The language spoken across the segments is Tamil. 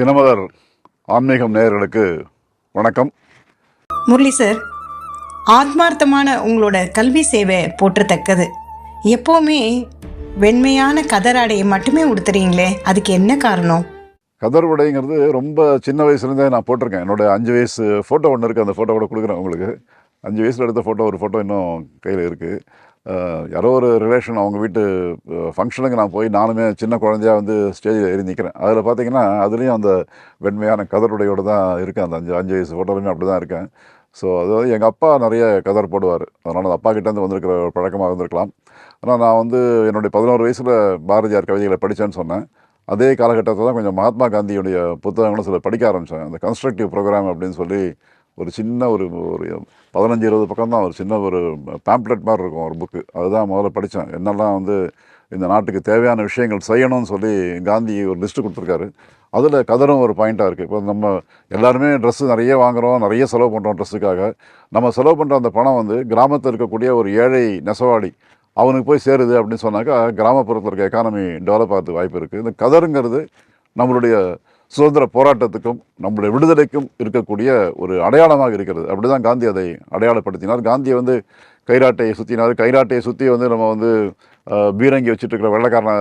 தினமலர் ஆன்மீகம் நேயர்களுக்கு வணக்கம். முரளி சார் ஆத்மார்த்தமான உங்களோட கல்வி சேவை போற்றத்தக்கது. எப்போவுமே வெண்மையான கதராடையை மட்டுமே உடுத்துறீங்களே அதுக்கு என்ன காரணம்? கதர் உடைங்கிறது ரொம்ப சின்ன வயசுலேருந்தே நான் போட்டிருக்கேன். என்னோட அஞ்சு வயசு ஃபோட்டோ ஒன்று இருக்குது அந்த ஃபோட்டோ கூட கொடுக்குறேன் உங்களுக்கு. அஞ்சு வயசில் எடுத்த ஃபோட்டோ ஒரு ஃபோட்டோ இன்னும் கையில் இருக்குது யாரோ ஒரு ரிலேஷன் அவங்க வீட்டு ஃபங்க்ஷனுக்கு நான் போய் நானுமே சின்ன குழந்தையா வந்து ஸ்டேஜில் ஏறி நிற்கிறேன் அதில் பார்த்தீங்கன்னா அதுலேயும் அந்த வெண்மையான கதருடையோடு தான் இருக்கேன். அந்த அஞ்சு அஞ்சு வயசு ஃபோட்டோலையுமே அப்படி தான் இருக்கேன் ஸோ அதாவது எங்கள் அப்பா நிறைய கதர் போடுவார். அதனால் அந்த அப்பா கிட்டேருந்து வந்திருக்கிற ஒரு பழக்கமாக இருந்திருக்கலாம். ஆனால் நான் வந்து என்னுடைய பதினோரு வயசில் பாரதியார் கவிதைகளை படித்தேன்னு சொன்னேன். அதே காலகட்டத்தில் தான் கொஞ்சம் மகாத்மா காந்தியுடைய புத்தகங்களும் சில படிக்க ஆரம்பித்தேன் அந்த கன்ஸ்ட்ரக்டிவ் ப்ரோக்ராம் அப்படின்னு சொல்லி ஒரு சின்ன ஒரு ஒரு பதினஞ்சு இருபது பக்கம் தான் ஒரு சின்ன ஒரு பேம்ப்ளெட் மாதிரி இருக்கும் ஒரு புக்கு அதுதான் முதல்ல படித்தேன். என்னெல்லாம் வந்து இந்த நாட்டுக்கு தேவையான விஷயங்கள் செய்யணும்னு சொல்லி காந்தி ஒரு லிஸ்ட்டு கொடுத்துருக்காரு. அதில் கதரும் ஒரு பாயிண்ட்டாக இருக்குது இப்போ நம்ம எல்லாருமே ட்ரெஸ்ஸு நிறைய வாங்குகிறோம் நிறைய செலவு பண்ணுறோம் ட்ரெஸ்ஸுக்காக நம்ம செலவு பண்ணுற அந்த பணம் வந்து கிராமத்தில் இருக்கக்கூடிய ஒரு ஏழை நெசவாடி அவனுக்கு போய் சேருது அப்படின்னு சொன்னாக்கா கிராமப்புறத்தில் இருக்க எக்கானமி டெவலப் ஆகிறது வாய்ப்பு இருக்குது இந்த கதருங்கிறது நம்மளுடைய சுதந்திர போராட்டத்துக்கும் நம்முடைய விடுதலைக்கும் இருக்கக்கூடிய ஒரு அடையாளமாக இருக்கிறது. அப்படி தான் காந்தி அதை அடையாளப்படுத்தினார். காந்தியை வந்து கைராட்டையை சுற்றினார் கைராட்டையை சுற்றி வந்து நம்ம வந்து பீரங்கி வச்சுட்டு இருக்கிற வெள்ளைக்காரனை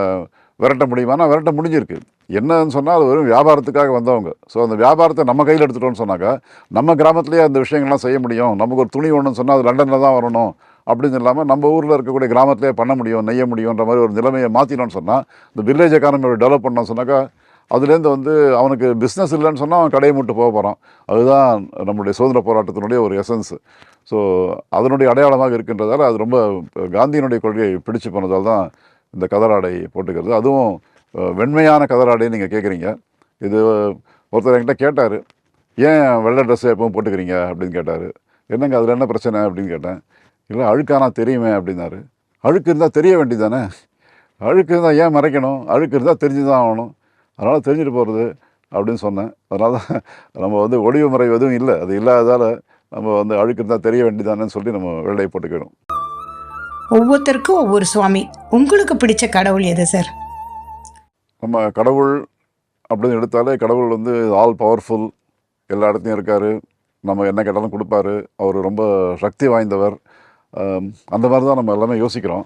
விரட்ட முடியுமானா விரட்ட முடிஞ்சிருக்கு. என்னன்னு சொன்னால் அது வெறும் வியாபாரத்துக்காக வந்தவங்க. ஸோ அந்த வியாபாரத்தை நம்ம கையில் எடுத்துட்டோம்னு சொன்னாக்கா நம்ம கிராமத்துலேயே அந்த விஷயங்கள்லாம் செய்ய முடியும். நமக்கு ஒரு துணி ஒன்றுன்னு சொன்னால் அது லண்டனில் தான் வரணும். அப்படின்னு இல்லாமல் நம்ம ஊரில் இருக்கக்கூடிய கிராமத்திலே பண்ண முடியும் நெய்ய முடியுன்ற மாதிரி ஒரு நிலைமையை மாற்றினோன்னு சொன்னால் இந்த வில்லேஜ் எக்கானமி டெவலப் பண்ணோம்னு சொன்னாக்கா அதுலேருந்து வந்து அவனுக்கு பிஸ்னஸ் இல்லைன்னு சொன்னால் அவன் கடையை மட்டும் போக போகிறான் அதுதான் நம்முடைய சுதந்திர போராட்டத்தினுடைய ஒரு எசன்ஸ் ஸோ அதனுடைய அடையாளமாக இருக்கின்றதால அது ரொம்ப காந்தியினுடைய கொள்கையை பிடிச்சு போனதால் தான் இந்த கதராடை போட்டுக்கிறது. அதுவும் வெண்மையான கதராடைன்னு நீங்கள் கேட்குறீங்க இது ஒருத்தர் என்கிட்ட கேட்டார் ஏன் வெள்ளை ட்ரெஸ்ஸை எப்பவும் போட்டுக்கிறீங்க? அப்படின்னு கேட்டார். என்னங்க அதில் என்ன பிரச்சனை? அப்படின்னு கேட்டேன். இல்லை அழுக்கானா தெரியுமே அப்படின்னாரு. அழுக்கு இருந்தால் தெரிய வேண்டியதானே அழுக்கு இருந்தால் ஏன் மறைக்கணும்? அழுக்கு இருந்தால் தெரிஞ்சு தான் ஆகணும். அதனால் தெரிஞ்சுட்டு போகிறது அப்படின்னு சொன்னேன். அதனால தான் நம்ம வந்து ஒளிவு மறைவு எதுவும் இல்லை. அது இல்லாததால் நம்ம வந்து அழுக்கு இருந்தால் தெரிய வேண்டியதானேன்னு சொல்லி நம்ம வெள்ளை போட்டுக்கணும் ஒவ்வொருத்தருக்கும் ஒவ்வொரு சுவாமி. உங்களுக்கு பிடிச்ச கடவுள் எது சார் நம்ம கடவுள் அப்படின்னு எடுத்தாலே கடவுள் வந்து ஆல் பவர்ஃபுல் எல்லா இடத்துலையும் இருக்கார். நம்ம என்ன கேட்டாலும் கொடுப்பாரு. அவர் ரொம்ப சக்தி வாய்ந்தவர். அந்த மாதிரி தான் நம்ம எல்லாமே யோசிக்கிறோம்.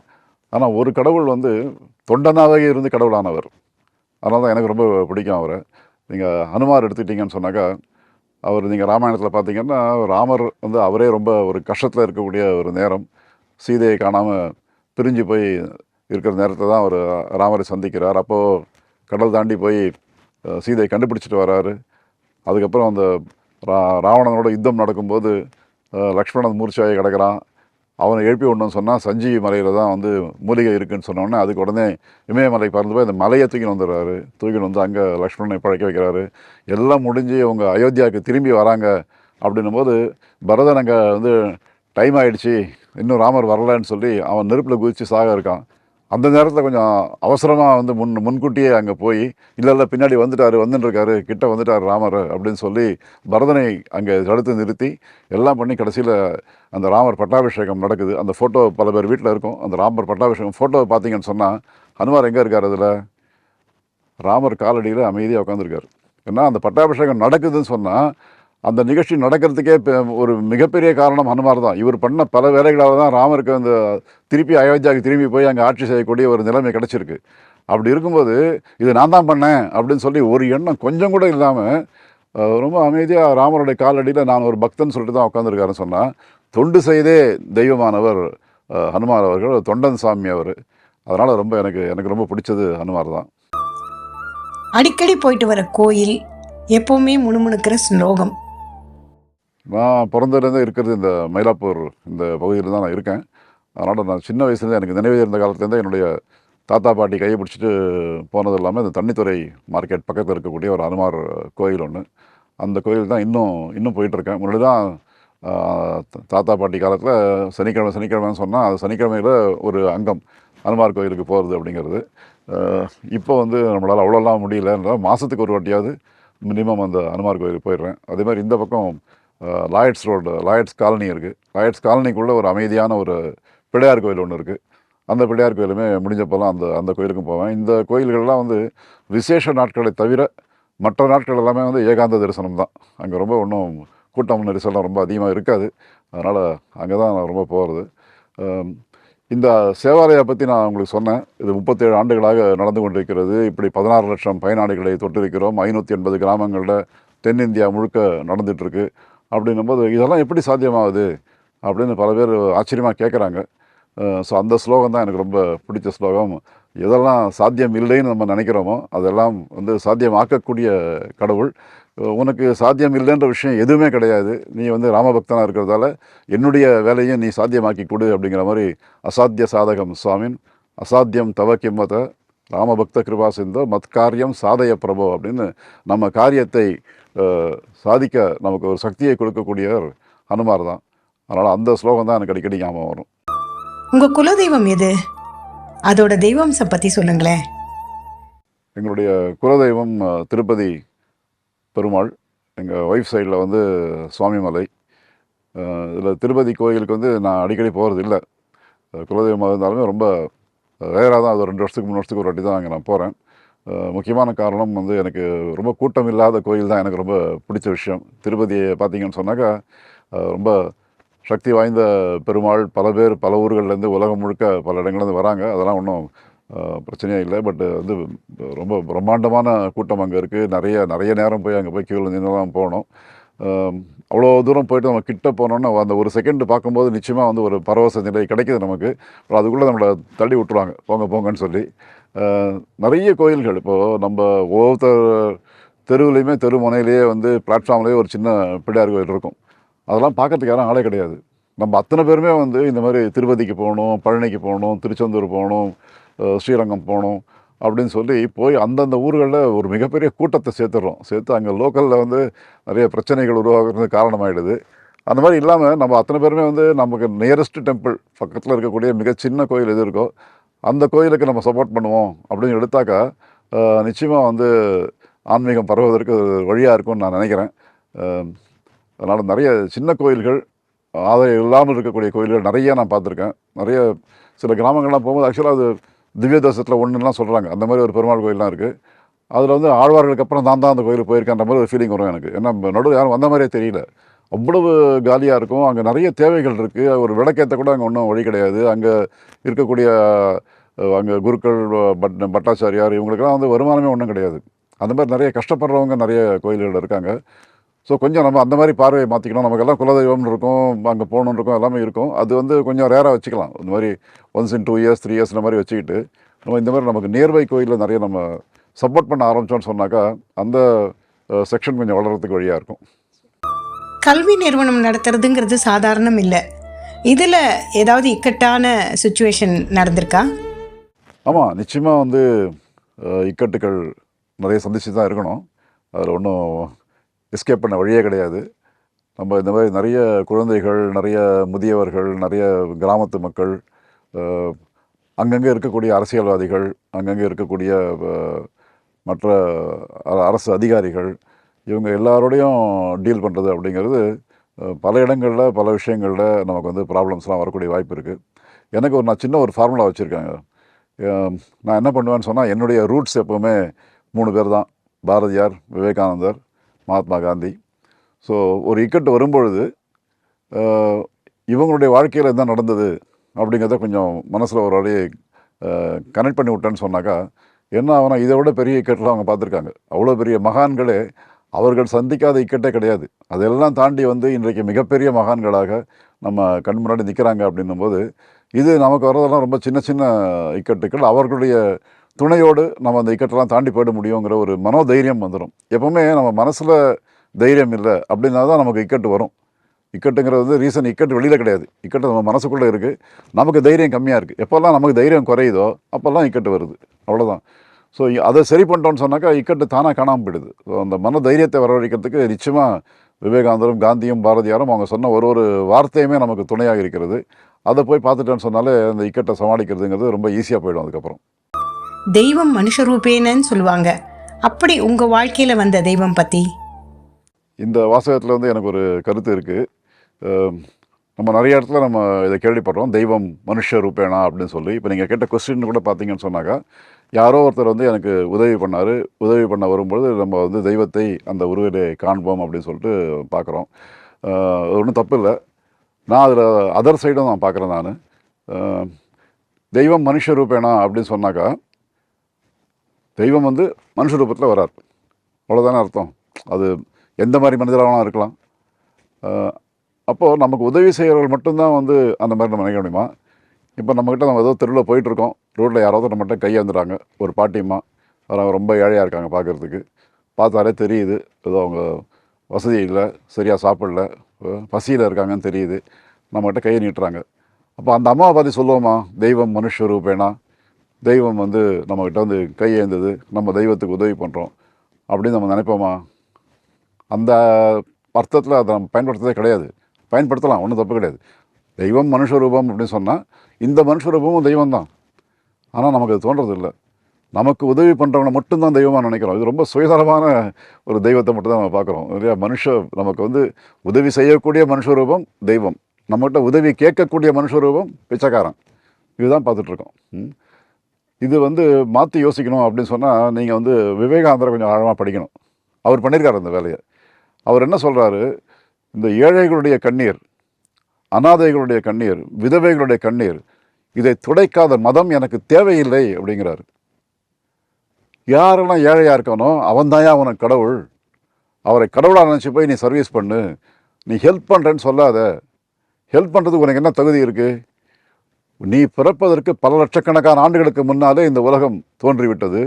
ஆனால் ஒரு கடவுள் வந்து தொண்டனாகவே இருந்து கடவுளானவர். அதனால தான் எனக்கு ரொம்ப பிடிக்கும் அவரை. நீங்கள் ஹனுமார் எடுத்துக்கிட்டீங்கன்னு சொன்னாக்கா அவர் நீங்கள் ராமாயணத்தில் பார்த்தீங்கன்னா ராமர் வந்து அவரே ரொம்ப ஒரு கஷ்டத்தில் இருக்கக்கூடிய ஒரு நேரம். சீதையை காணாமல் பிரிஞ்சு போய் இருக்கிற நேரத்தை தான் அவர் ராமரை சந்திக்கிறார். அப்போது கடல் தாண்டி போய் சீதையை கண்டுபிடிச்சிட்டு வராரு. அதுக்கப்புறம் அந்த ரா ராவணனோட யுத்தம் நடக்கும்போது லக்ஷ்மணன் மூர்ச்சாயை கிடக்கிறான். அவனை எழுப்பி விடணும்னு சொன்னால் சஞ்சீவி மலையில் தான் வந்து மூலிகை இருக்குன்னு சொன்னோன்னே அதுக்கு உடனே இமயமலை பறந்து போய் அந்த மலையை தூக்கின்னு வந்துடுறாரு. தூக்கின்னு வந்து அங்கே லக்ஷ்மணனை பழைக்க வைக்கிறாரு. எல்லாம் முடிஞ்சு அவங்க அயோத்தியாவுக்கு திரும்பி வராங்க அப்படின்னும் போது பரதன் அங்கே வந்து டைம் ஆகிடுச்சி இன்னும் ராமர் வரலன்னு சொல்லி அவன் நெருப்பில் குதித்து சாக இருக்கான். அந்த நேரத்தில் கொஞ்சம் அவசரமாக வந்து முன் முன்கூட்டியே அங்கே போய் இல்லை இல்லை பின்னாடி வந்துட்டார் வந்துட்டுருக்காரு கிட்ட வந்துட்டார் ராமர் அப்படின்னு சொல்லி பரதனை அங்கே தடுத்து நிறுத்தி எல்லாம் பண்ணி கடைசியில் அந்த ராமர் பட்டாபிஷேகம் நடக்குது. அந்த ஃபோட்டோ பல பேர் வீட்டில் இருக்கும். அந்த ராமர் பட்டாபிஷேகம் ஃபோட்டோ பார்த்தீங்கன்னு சொன்னால் ஹனுமார் எங்கே இருக்கார் அதில் ராமர் காலடியில் அமைதியாக உட்காந்துருக்காரு ஏன்னா அந்த பட்டாபிஷேகம் நடக்குதுன்னு சொன்னால் அந்த நிகழ்ச்சி நடக்கிறதுக்கே ஒரு மிகப்பெரிய காரணம் ஹனுமார் தான். இவர் பண்ண பல வேலைகளால் தான் ராமருக்கு அந்த திருப்பி அயோத்தியாவுக்கு திரும்பி போய் அங்கே ஆட்சி செய்யக்கூடிய ஒரு நிலைமை கிடச்சிருக்கு. அப்படி இருக்கும்போது இது நான் தான் பண்ணேன் அப்படின்னு சொல்லி ஒரு எண்ணம் கொஞ்சம் கூட இல்லாமல் ரொம்ப அமைதியாக ராமருடைய காலடியில் நான் ஒரு பக்தன் சொல்லிட்டு தான் உட்காந்துருக்காருன்னு சொன்னால் தொண்டு செய்தே தெய்வமானவர் ஹனுமார் அவர்கள் தொண்டன் சாமி அவர். அதனால் ரொம்ப எனக்கு எனக்கு ரொம்ப பிடிச்சது ஹனுமார் தான். அடிக்கடி போயிட்டு வர கோயில் எப்பவுமே முணுமுணுக்கிற ஸ்லோகம். நான் பிறந்ததுலேருந்து இருக்கிறது இந்த மயிலாப்பூர் இந்த பகுதியில் தான் நான் இருக்கேன். அதனால் நான் சின்ன வயசுலேருந்து எனக்கு நினைவு இருந்த காலத்துலேருந்து என்னுடைய தாத்தா பாட்டி கையை பிடிச்சிட்டு போனது இல்லாமல் இந்த தண்ணித்துறை மார்க்கெட் பக்கத்தில் இருக்கக்கூடிய ஒரு அனுமார் கோயில் ஒன்று அந்த கோயில் தான் இன்னும் இன்னும் போயிட்டுருக்கேன். முன்னாடி தான் தாத்தா பாட்டி காலத்தில் சனிக்கிழமை சனிக்கிழமைன்னு சொன்னால் அது சனிக்கிழமையில் ஒரு அங்கம் அனுமார் கோயிலுக்கு போகிறது அப்படிங்கிறது. இப்போ வந்து நம்மளால் அவ்வளோலாம் முடியலன்றால் மாதத்துக்கு ஒரு வாட்டியாவது மினிமம் அந்த அனுமார் கோயிலுக்கு போயிடுறேன். அதே மாதிரி இந்த பக்கம் லாயட்ஸ் ரோடு லாயட்ஸ் காலனி இருக்குது லாயட்ஸ் காலனிக்குள்ளே ஒரு அமைதியான ஒரு பிள்ளையார் கோயில் ஒன்று இருக்குது அந்த பிள்ளையார் கோயிலுமே முடிஞ்சப்போலாம் அந்த அந்த கோயிலுக்கும் போவேன். இந்த கோயில்கள்லாம் வந்து விசேஷ நாட்களை தவிர மற்ற நாட்கள் எல்லாமே வந்து ஏகாந்த தரிசனம் தான். அங்கே ரொம்ப ஒன்றும் கூட்டம் நெரிசல்லாம் ரொம்ப அதிகமாக இருக்காது. அதனால் அங்கே தான் நான் ரொம்ப போகிறது இந்த சேவாலயை பற்றி நான் உங்களுக்கு சொன்னேன். இது முப்பத்தேழு ஆண்டுகளாக நடந்து கொண்டிருக்கிறது. இப்படி பதினாறு லட்சம் பயனாளிகளை தொட்டிருக்கிறோம். ஐநூற்றி எண்பது கிராமங்களில் தென்னிந்தியா முழுக்க நடந்துகிட்ருக்கு அப்படின்னும்போது இதெல்லாம் எப்படி சாத்தியமாகுது? அப்படின்னு பல பேர் ஆச்சரியமாக கேட்குறாங்க ஸோ அந்த ஸ்லோகம் தான் எனக்கு ரொம்ப பிடிச்ச ஸ்லோகம். எதெல்லாம் சாத்தியம் இல்லைன்னு நம்ம நினைக்கிறோமோ அதெல்லாம் வந்து சாத்தியமாக்கக்கூடிய கடவுள். உனக்கு சாத்தியம் இல்லைன்ற விஷயம் எதுவுமே கிடையாது. நீ வந்து ராமபக்தனாக இருக்கிறதால என்னுடைய வேலையும் நீ சாத்தியமாக்கி கொடு அப்படிங்கிற மாதிரி அசாத்திய சாதகம் சுவாமின் அசாத்தியம் தவ கிம்மத ராமபக்த கிருபா சிந்தோ மத்காரியம் சாதய பிரபோ அப்படின்னு நம்ம காரியத்தை சாதிக்க நமக்கு ஒரு சக்தியை கொடுக்கக்கூடியவர் ஹனுமார் தான். அதனால் அந்த ஸ்லோகம் தான் எனக்கு அடிக்கடி ஞாபகம் வரும். உங்க குலதெய்வம் எது? அதோட தெய்வம்சம் பத்தி சொல்லுங்களேன். எங்களுடைய குலதெய்வம் திருப்பதி பெருமாள். எங்கள் ஒய்ஃப் சைடில் வந்து சுவாமிமலை. இதில் திருப்பதி கோயிலுக்கு வந்து நான் அடிக்கடி போகிறது இல்லை. குலதெய்வமாக இருந்தாலுமே ரொம்ப ரேராக தான். அது ரெண்டு வருஷத்துக்கு மூணு வருஷத்துக்கு ஒரு வாட்டி தான் அங்கே நான் போகிறேன் முக்கியமான காரணம் வந்து எனக்கு ரொம்ப கூட்டம் இல்லாத கோயில் தான் எனக்கு ரொம்ப பிடிச்ச விஷயம். திருப்பதியை பார்த்தீங்கன்னு சொன்னாக்கா ரொம்ப சக்தி வாய்ந்த பெருமாள் பல பேர் பல ஊர்கள்லேருந்து உலகம் முழுக்க பல இடங்கள்லேருந்து வராங்க. அதெல்லாம் ஒன்றும் பிரச்சனையே இல்லை. பட் வந்து ரொம்ப பிரம்மாண்டமான கூட்டம் அங்கே இருக்குது நிறைய நிறைய நேரம் போய் அங்கே போய் கீழே நின்றுலாம் போகணும் அவ்வளோ தூரம் போயிட்டு நம்ம கிட்ட போனோன்னா அந்த ஒரு செகண்ட் பார்க்கும்போது நிச்சயமாக வந்து ஒரு பரவச நிலை கிடைக்குது நமக்கு. அப்புறம் அதுக்குள்ளே நம்மளை தள்ளி விட்டுருவாங்க. போங்க போங்கன்னு சொல்லி. நிறைய கோயில்கள். இப்போது நம்ம ஒவ்வொருத்தர் தெருவுலேயுமே தெரு முனையிலேயே வந்து பிளாட்ஃபார்ம்லேயே ஒரு சின்ன பிள்ளையார் கோயில் இருக்கும். அதெல்லாம் பார்க்கறதுக்கு யாரும் ஆளே கிடையாது. நம்ம அத்தனை பேருமே வந்து இந்த மாதிரி திருப்பதிக்கு போகணும் பழனிக்கு போகணும் திருச்செந்தூர் போகணும் ஸ்ரீரங்கம் போகணும் அப்படின்னு சொல்லி போய் அந்தந்த ஊர்களில் ஒரு மிகப்பெரிய கூட்டத்தை சேர்த்துடுறோம் சேர்த்து அங்கே லோக்கலில் வந்து நிறைய பிரச்சனைகள் உருவாகிறது காரணமாயிடுது. அந்த மாதிரி இல்லாமல் நம்ம அத்தனை பேருமே வந்து நமக்கு நியரஸ்ட் டெம்பிள் பக்கத்தில் இருக்கக்கூடிய மிக சின்ன கோயில் எது இருக்கோ அந்த கோயிலுக்கு நம்ம சப்போர்ட் பண்ணுவோம் அப்படின்னு எடுத்தாக்கா நிச்சயமாக வந்து ஆன்மீகம் பரவுவதற்கு வழியாக இருக்கும்னு நான் நினைக்கிறேன். அதனால் நிறைய சின்ன கோயில்கள் ஆதாயம் இல்லாமல் இருக்கக்கூடிய கோயில்கள் நிறைய நான் பார்த்துருக்கேன். நிறைய சில கிராமங்கள்லாம் போகும்போது ஆக்சுவலாக அது திவ்ய தேசத்தில் ஒன்றுலாம் சொல்கிறாங்க அந்த மாதிரி ஒரு பெருமாள் கோயிலெலாம் இருக்குது அதில் வந்து ஆழ்வார்களுக்கு அப்புறம் நான் தான் அந்த கோயிலுக்கு போயிருக்கேன்ற மாதிரி ஒரு ஃபீலிங் வரும் எனக்கு. ஏன்னா நடுவில் யாரும் வந்த மாதிரியே தெரியல. அவ்வளவு காலியாக இருக்கும். அங்கே நிறைய தேவைகள் இருக்குது ஒரு விளக்கேற்ற கூட அங்கே ஒன்றும் வழி கிடையாது. அங்கே இருக்கக்கூடிய அங்கே குருக்கள் பட் பட்டாச்சாரியார் இவங்களுக்கெல்லாம் வந்து வருமானமே ஒன்றும் கிடையாது. அந்த மாதிரி நிறைய கஷ்டப்படுறவங்க நிறைய கோயில்கள் இருக்காங்க. ஸோ கொஞ்சம் நம்ம அந்த மாதிரி பார்வையை மாற்றிக்கணும் நமக்கெல்லாம் குலதெய்வம்னு இருக்கும். அங்கே போகணுன்னு இருக்கும். எல்லாமே இருக்கும். அது வந்து கொஞ்சம் ரேராக வச்சுக்கலாம். இந்த மாதிரி once in two years three years இந்த மாதிரி வச்சுக்கிட்டு நம்ம இந்த மாதிரி நமக்கு நியர்பை கோயிலில் நிறைய நம்ம சப்போர்ட் பண்ண ஆரம்பித்தோன்னு சொன்னாக்கா அந்த செக்ஷன் கொஞ்சம் வளர்கிறதுக்கு வழியாக இருக்கும். கல்வி நிறுவனம் நடத்துறதுங்கிறது சாதாரணம் இல்லை. இதில் ஏதாவது இக்கட்டான சுச்சுவேஷன் நடந்திருக்கா? ஆமாம் நிச்சயமாக வந்து இக்கட்டுகள் நிறைய சந்திச்சு தான் இருக்கணும். அதில் ஒன்றும் எஸ்கேப் பண்ண வழியே கிடையாது. நம்ம இந்த மாதிரி நிறைய குழந்தைகள் நிறைய முதியவர்கள் நிறைய கிராமத்து மக்கள் அங்கங்கே இருக்கக்கூடிய அரசியல்வாதிகள் அங்கங்கே இருக்கக்கூடிய மற்ற அ- அரசு அதிகாரிகள் இவங்க எல்லாரோடையும் டீல் பண்ணுறது அப்படிங்கிறது பல இடங்களில் பல விஷயங்களில் நமக்கு வந்து ப்ராப்ளம்ஸ்லாம் வரக்கூடிய வாய்ப்பு இருக்குது எனக்கு ஒரு நான் சின்ன ஒரு ஃபார்முலா வச்சுருக்கேங்க. நான் என்ன பண்ணுவேன்னு சொன்னால் என்னுடைய ரூட்ஸ் எப்போவுமே மூணு பேர் தான். பாரதியார் விவேகானந்தர் மகாத்மா காந்தி. ஸோ ஒரு இக்கட்டு வரும்பொழுது இவங்களுடைய வாழ்க்கையில் என்ன நடந்தது அப்படிங்கிறத கொஞ்சம் மனசில் ஒரு வழியை கனெக்ட் பண்ணி விட்டேன்னு சொன்னாக்கா என்ன ஆகுனா இதை விட பெரிய இக்கட்டெலாம் அவங்க பார்த்துருக்காங்க. அவ்வளோ பெரிய மகான்களே அவர்கள் சந்திக்காத இக்கட்டே கிடையாது. அதெல்லாம் தாண்டி வந்து இன்றைக்கு மிகப்பெரிய மகான்களாக நம்ம கண் முன்னாடி நிற்கிறாங்க அப்படின்னும்போது இது நமக்கு வர்றதெல்லாம் ரொம்ப சின்ன சின்ன இக்கட்டுக்கள் அவர்களுடைய துணையோடு நம்ம அந்த இக்கட்டெல்லாம் தாண்டி போயிட முடியுங்கிற ஒரு மனோதைரியம் வந்துடும் எப்போவுமே நம்ம மனசில் தைரியம் இல்லை அப்படின்னா தான் நமக்கு இக்கட்டு வரும். இக்கட்டுங்கிறது வந்து ரீசன் இக்கட்டு வெளியில் கிடையாது. இக்கட்டு நம்ம மனசுக்குள்ளே இருக்குது நமக்கு தைரியம் கம்மியாக இருக்குது எப்போல்லாம் நமக்கு தைரியம் குறையுதோ அப்போல்லாம் இக்கட்டு வருது. அவ்வளோதான் ஸோ அதை சரி பண்ணிட்டோம்னு சொன்னாக்கா இக்கட்டு தானாக காணாமல் போயிடுது. ஸோ அந்த மன தைரியத்தை வரவழைக்கிறதுக்கு நிச்சயமாக விவேகானந்தரும் காந்தியும் பாரதியாரும் அவங்க சொன்ன ஒரு ஒரு வார்த்தையுமே நமக்கு துணையாக இருக்கிறது. அதை போய் பார்த்துட்டோன்னு சொன்னாலே அந்த இக்கட்டை சமாளிக்கிறதுங்கிறது ரொம்ப ஈஸியாக போயிடும் அதுக்கப்புறம். தெய்வம் மனுஷரூபேனன்னு சொல்லுவாங்க. அப்படி உங்க வாழ்க்கையில வந்த தெய்வம் பத்தி? இந்த வாசகத்தில் வந்து எனக்கு ஒரு கருத்து இருக்குது நம்ம நிறைய இடத்துல நம்ம இதை கேள்விப்படுறோம். தெய்வம் மனுஷ ரூபேணா அப்படின்னு சொல்லி. இப்போ நீங்கள் கேட்ட கொஸ்டின் கூட பார்த்தீங்கன்னு சொன்னாக்கா யாரோ ஒருத்தர் வந்து எனக்கு உதவி பண்ணார். உதவி பண்ண வரும்பொழுது நம்ம வந்து தெய்வத்தை அந்த உருவிலே காண்போம் அப்படின்னு சொல்லிட்டு பார்க்குறோம். ஒன்றும் தப்பு இல்லை. நான் அதில் அதர் சைடும் நான் பார்க்குறேன் நான். தெய்வம் மனுஷ ரூபேனா அப்படின்னு சொன்னாக்கா தெய்வம் வந்து மனுஷ ரூபத்தில் வரார். அவ்வளோதானே அர்த்தம். அது எந்த மாதிரி மனிதராகலாம் இருக்கலாம். அப்போது நமக்கு உதவி செய்கிறவர்கள் மட்டும்தான் வந்து அந்த மாதிரி நம்ம நினைக்க முடியுமா? இப்போ நம்மக்கிட்ட நம்ம ஏதோ தெருவில் போயிட்டுருக்கோம். ரோட்டில் யாராவது நம்மகிட்ட கையேந்துறாங்க ஒரு பாட்டியம்மா அவங்க ரொம்ப ஏழையாக இருக்காங்க பார்க்குறதுக்கு பார்த்தாலே தெரியுது. ஏதோ அவங்க வசதி இல்லை சரியாக சாப்பிடல பசியில் இருக்காங்கன்னு தெரியுது. நம்மகிட்ட கையை நீட்டுறாங்க. அப்போ அந்த அம்மாவை பற்றி சொல்லுவோமா? தெய்வம் மனுஷ ரூபேனா தெய்வம் வந்து நம்மக்கிட்ட வந்து கையேந்தது நம்ம தெய்வத்துக்கு உதவி பண்ணுறோம் அப்படின்னு நம்ம நினைப்போமா? அந்த அர்த்தத்தில் அதை நம்ம பயன்படுத்துறதே கிடையாது. பயன்படுத்தலாம். ஒன்றும் தப்பு கிடையாது. தெய்வம் மனுஷ ரூபம் அப்படின்னு சொன்னால் இந்த மனுஷ ரூபமும் தெய்வம் தான் ஆனால் நமக்கு அது தோன்றது இல்லை நமக்கு உதவி பண்ணுறவனை மட்டும்தான் தெய்வமாக நினைக்கிறோம். இது ரொம்ப சுயதரமான ஒரு தெய்வத்தை மட்டும் தான் நம்ம பார்க்குறோம். இல்லையா? மனுஷ நமக்கு வந்து உதவி செய்யக்கூடிய மனுஷ ரூபம் தெய்வம். நம்மகிட்ட உதவி கேட்கக்கூடிய மனுஷ ரூபம் பிச்சைக்காரன். இதுதான் பார்த்துட்ருக்கோம். இது வந்து மாற்றி யோசிக்கணும் அப்படின்னு சொன்னால் நீங்கள் வந்து விவேகானந்தரை கொஞ்சம் ஆழமாக படிக்கணும். அவர் பண்ணியிருக்காரு அந்த வேலையை. அவர் என்ன சொல்கிறாரு இந்த ஏழைகளுடைய கண்ணீர் அனாதைகளுடைய கண்ணீர் விதவைகளுடைய கண்ணீர் இதை துடைக்காத மதம் எனக்கு தேவையில்லை அப்படிங்கிறாரு. யாரெல்லாம் ஏழையாக இருக்கானோ அவன் அவனுக்கு கடவுள். அவரை கடவுளாக நினச்சி போய் நீ சர்வீஸ் பண்ணு. நீ ஹெல்ப் பண்ணுறேன்னு சொல்லாத. ஹெல்ப் பண்ணுறதுக்கு உனக்கு என்ன தகுதி இருக்குது நீ பிறப்பதற்கு பல லட்சக்கணக்கான ஆண்டுகளுக்கு முன்னாலே இந்த உலகம் தோன்றிவிட்டது.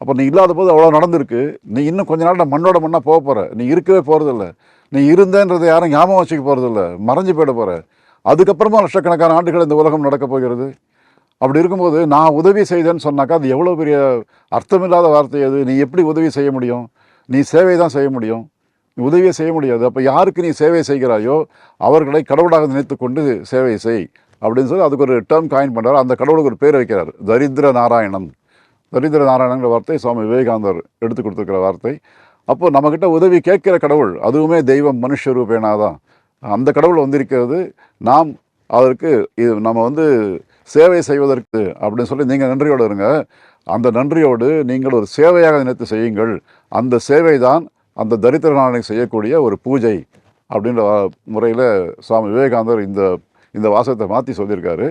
அப்போ நீ இல்லாத போது அவ்வளோ நடந்திருக்கு. நீ இன்னும் கொஞ்ச நாள் மண்ணோட மண்ணாக போக போகிற நீ இருக்கவே போகிறதில்ல நீ இருந்தேன்றதை யாரும் ஞாபகம் வச்சுக்க போகிறதில்ல மறைஞ்சு போயிட போகிற அதுக்கப்புறமா லட்சக்கணக்கான ஆண்டுகள் இந்த உலகம் நடக்கப் போகிறது. அப்படி இருக்கும்போது நான் உதவி செய்தேன்னு சொன்னாக்கா அது எவ்வளோ பெரிய அர்த்தமில்லாத வார்த்தை அது. நீ எப்படி உதவி செய்ய முடியும்? நீ சேவை தான் செய்ய முடியும். நீ உதவியை செய்ய முடியாது. அப்போ யாருக்கு நீ சேவை செய்கிறாயோ அவர்களை கடவுளாக நினைத்து கொண்டு சேவை செய் அப்படின்னு சொல்லி அதுக்கு ஒரு டேர்ம் காயின் பண்ணுறாரு அந்த கடவுளுக்கு ஒரு பேர் வைக்கிறார். தரித்திர நாராயணன். தரித்திர நாராயணங்கிற வார்த்தை சுவாமி விவேகானந்தர் எடுத்து கொடுத்துருக்கிற வார்த்தை. அப்போது நம்மக்கிட்ட உதவி கேட்கிற கடவுள் அதுவுமே தெய்வம் மனுஷ ரூபேனா தான். அந்த கடவுள் வந்திருக்கிறது. நாம் அதற்கு இது நம்ம வந்து சேவை செய்வதற்கு அப்படின்னு சொல்லி நீங்கள் நன்றியோடு இருங்க. அந்த நன்றியோடு நீங்கள் ஒரு சேவையாக நினைத்து செய்யுங்கள். அந்த சேவை தான் அந்த தரித்திர செய்யக்கூடிய ஒரு பூஜை அப்படின்ற முறையில் சுவாமி விவேகானந்தர் இந்த இந்த வாசகத்தை மாற்றி சொல்லியிருக்காரு.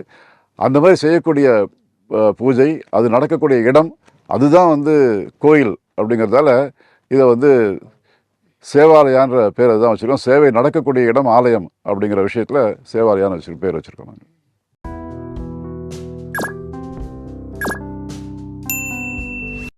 அந்த மாதிரி செய்யக்கூடிய பூஜை அது நடக்கக்கூடிய இடம் அதுதான் வந்து கோயில் அப்படிங்கிறதால இதை வந்து சேவாலயான்ற பேர் தான் வச்சுருக்கோம். சேவை நடக்கக்கூடிய இடம் ஆலயம் அப்படிங்கிற விஷயத்தில் சேவாலயான்னு வச்சு பேர் வச்சுருக்கோம் நாங்கள்